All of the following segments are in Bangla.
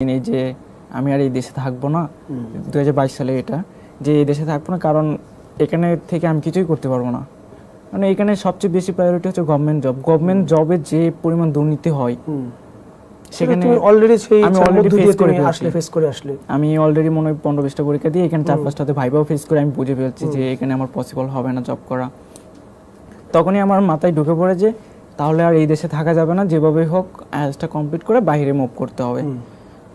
নেই যে আমি আর এই দেশে থাকব না। দু সালে এটা। যে এই দেশে থাকব না কারণ এখানে থেকে আমি কিছুই করতে পারব না। মানে এখানে সবচেয়ে বেশি প্রায়োরিটি হচ্ছে গভর্নমেন্ট জব গভর্নমেন্ট জবে যে পরিমাণ দুর্নীতি হয় সেখানে অলরেডি সেই আমি ইচ্ছার already মধ্য দিয়ে face করে আসলে ফেস করে আসলে। আমি অলরেডি মনে হয় পনেরো বিশটা পরীক্ষা দিয়ে এখানে চার পাঁচটাতে ভাইবাও ফেস করে আমি বুঝে ফেলছি যে এখানে আমার পসিবল হবে না জব করা। তখনই আমার মাথায় ঢুকে পড়ে যে তাহলে আর এই দেশে থাকা যাবে না যেভাবে হোক আইএলসটা কমপ্লিট করে বাইরে মুভ করতে হবে।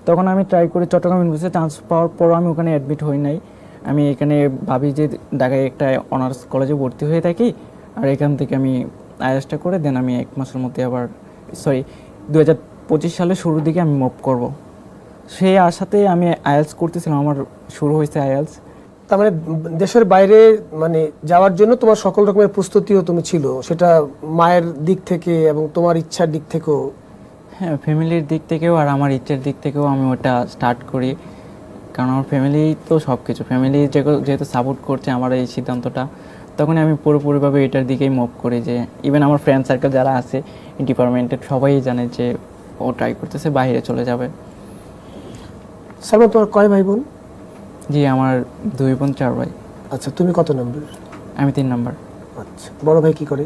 তখন আমি ট্রাই করি চট্টগ্রাম ইউনিভার্সিটি চান্স পাওয়ার পরও আমি ওখানে অ্যাডমিট হই নাই। আমি এখানে ভাবি যে ঢাকায় একটা অনার্স কলেজে ভর্তি হয়ে থাকি আর এখান থেকে আমি আয়াসটা করে দেন আমি এক মাসের মধ্যে আবার সরি দু হাজার পঁচিশ সালের শুরুর দিকে আমি মুভ করব। সেই আশাতে আমি আইএলস করতেছিলাম, আমার শুরু হয়েছে আইএলস তার মানে দেশের বাইরে মানে যাওয়ার জন্য তোমার সকল রকমের প্রস্তুতিও তুমি ছিল, সেটা মায়ের দিক থেকে এবং তোমার ইচ্ছার দিক থেকেও। হ্যাঁ ফ্যামিলির দিক থেকেও আর আমার ইচ্ছের দিক থেকেও আমি ওটা স্টার্ট করি। কারণ আমার ফ্যামিলি তো সব কিছু ফ্যামিলি যেহেতু সাপোর্ট করছে আমার এই সিদ্ধান্তটা তখন আমি পুরোপুরিভাবে এটার দিকেই মুভ করি যে ইভেন আমার ফ্রেন্ড সার্কেল যারা আছে ডিপার্টমেন্টের সবাই জানে যে ও ট্রাই করতেছে বাইরে চলে যাবে। সালমান তোমার কয় ভাই বোন? জি আমার দুই বোন চার ভাই। আচ্ছা তুমি কত নম্বর আমি তিন নাম্বার আচ্ছা বড় ভাই কি করে?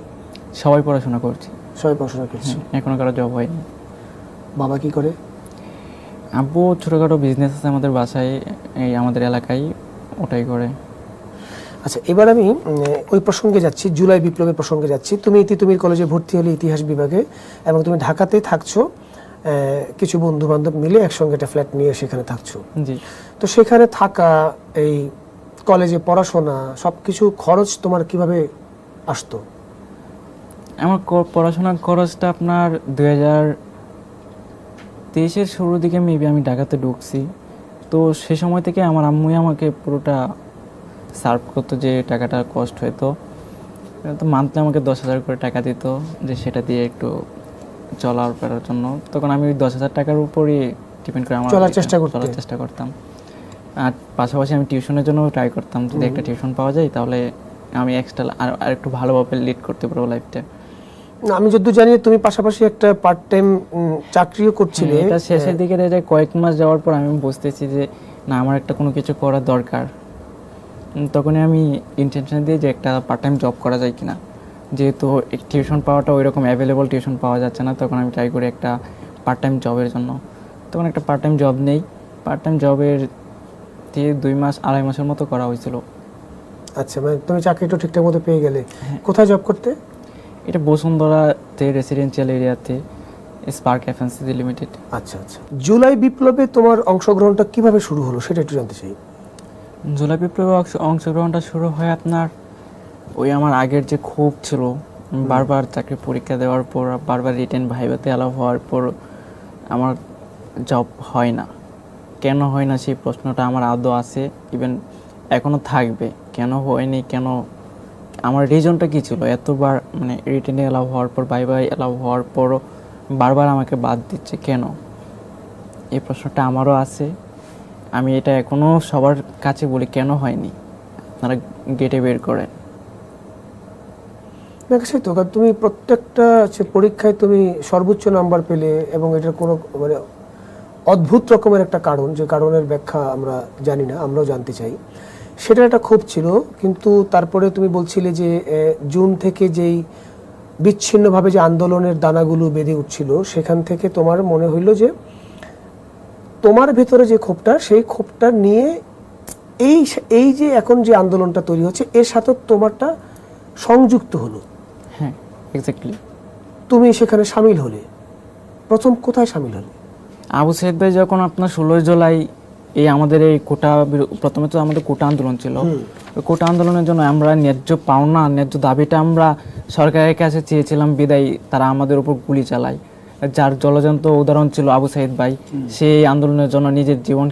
সবাই পড়াশোনা করছি। সবাই পড়াশোনা করছে। এখনও কারও জব হয়নি। বাবা কি করে? আব্বু ছোটোখাটো বিজনেস আছে আমাদের বাসায় এই আমাদের এলাকায় ওটাই করে। আচ্ছা এবার আমি ওই প্রসঙ্গে যাচ্ছি জুলাই বিপ্লবের প্রসঙ্গে যাচ্ছি। তুমি তিতুমির কলেজে ভর্তি হলে ইতিহাস বিভাগে এবং তুমি ঢাকাতেই থাকছো কিছু বন্ধু বান্ধব মিলে একসঙ্গে একটা ফ্ল্যাট নিয়ে সেখানে থাকছো। জি। তো সেখানে থাকা এই কলেজে পড়াশোনা সব কিছু খরচ তোমার কীভাবে আসতো? আমার পড়াশোনার খরচটা আপনার দুই হাজার তেইশের শুরুর দিকে মেবি আমি ঢাকাতে ঢুকছি। তো সে সময় থেকে আমার আম্মুই আমাকে পুরোটা সার্ভ করতো যে টাকাটা কষ্ট হতো তো মান্থলি আমাকে দশ হাজার করে টাকা দিত যে সেটা দিয়ে একটু চলার করার জন্য। তখন আমি ওই দশ হাজার টাকার উপরই ডিপেন্ড করে আমার চলার চেষ্টা করতে। চলার চেষ্টা করতাম। আর পাশাপাশি আমি টিউশনের জন্য ট্রাই করতাম। যদি একটা টিউশন পাওয়া যায় তাহলে আমি এক্সট্রা আর একটু ভালোভাবে লিড করতে পারব লাইফটা আমি যদ্দূর জানি তুমি পাশাপাশি একটা পার্ট টাইম চাকরিও করছিলে। হ্যাঁ, এটা শেষের দিকে দেখা যায় কয়েক মাস যাওয়ার পর আমি বুঝতেছি যে না আমার একটা কোনো কিছু করা দরকার। তখনই আমি ইন্টেনশন দিয়ে যে একটা পার্ট টাইম জব করা যায় কিনা। যেহেতু টিউশন পাওয়াটা ওই রকম অ্যাভেলেবল টিউশন পাওয়া যাচ্ছে না তখন আমি ট্রাই করি একটা পার্ট টাইম জবের জন্য। তখন একটা পার্ট টাইম জব নেই। পার্ট টাইম জবের দিয়ে দুই মাস আড়াই মাসের মতো করা হয়েছিল। আচ্ছা মানে তুমি চাকরিটা ঠিকঠাক মতো পেয়ে গেলে। হ্যাঁ। কোথায় জব করতে? এটা বসুন্ধরাতে রেসিডেন্সিয়াল এরিয়াতে স্পার্ক এফএনসি লিমিটেড আচ্ছা আচ্ছা। জুলাই বিপ্লবে তোমার অংশগ্রহণটা কীভাবে শুরু হলো সেটা একটু জানতে চাই। জুলাই বিপ্লবে অংশগ্রহণটা শুরু হয় আপনার ওই আমার আগের যে ক্ষোভ ছিল বারবার চাকরি পরীক্ষা দেওয়ার পর বারবার রিটেন ভাইভাতে অ্যালাউ হওয়ার পর আমার জব হয় না। কেন হয় না সেই প্রশ্নটা আমার আদৌ আছে? ইভেন এখনও থাকবে। কেন হয়নি? কেন আমার রিজনটা কী ছিল? এতবার মানে রিটেনে অ্যালাউ হওয়ার পর বাই বাই অ্যালাউ হওয়ার পরও বারবার আমাকে বাদ দিচ্ছে কেন? এই প্রশ্নটা আমারও আছে। আমি এটা এখনও সবার কাছে বলি, কেন হয়নি? আপনারা গেটে বের করেন। সেই তো, কারণ তুমি প্রত্যেকটা পরীক্ষায় তুমি সর্বোচ্চ নাম্বার পেলে এবং এটার কোনো মানে অদ্ভুত রকমের একটা কারণ, যে কারণের ব্যাখ্যা আমরা জানি না, আমরাও জানতে চাই। সেটা একটা ক্ষোভ ছিল কিন্তু তারপরে তুমি বলছিলে যে জুন থেকে যেই বিচ্ছিন্নভাবে যে আন্দোলনের দানাগুলো বেঁধে উঠছিল সেখান থেকে তোমার মনে হইল যে তোমার ভেতরে যে ক্ষোভটা সেই ক্ষোভটা নিয়ে এই এই যে এখন যে আন্দোলনটা তৈরি হচ্ছে এর সাথে তোমারটা সংযুক্ত হলো। হ্যাঁ এক্স্যাক্টলি তুমি সেখানে সামিল হলে। প্রথম কোথায় সামিল হলে? আবু সাইদ ভাই যখন আপনার ষোলোই জুলাই এই আমাদের এই কোটা প্রথমে তো আমাদের কোটা আন্দোলন ছিল। কোটা আন্দোলনের জন্য আমরা ন্যায্য পাওনা ন্যায্য দাবিটা আমরা সরকারের কাছে চেয়েছিলাম বিদায় তারা আমাদের উপর গুলি চালায়। যার জলজন্ত উদাহরণ ছিল আবু সাইদ ভাই। সেই আন্দোলনের জন্য নিজের জীবন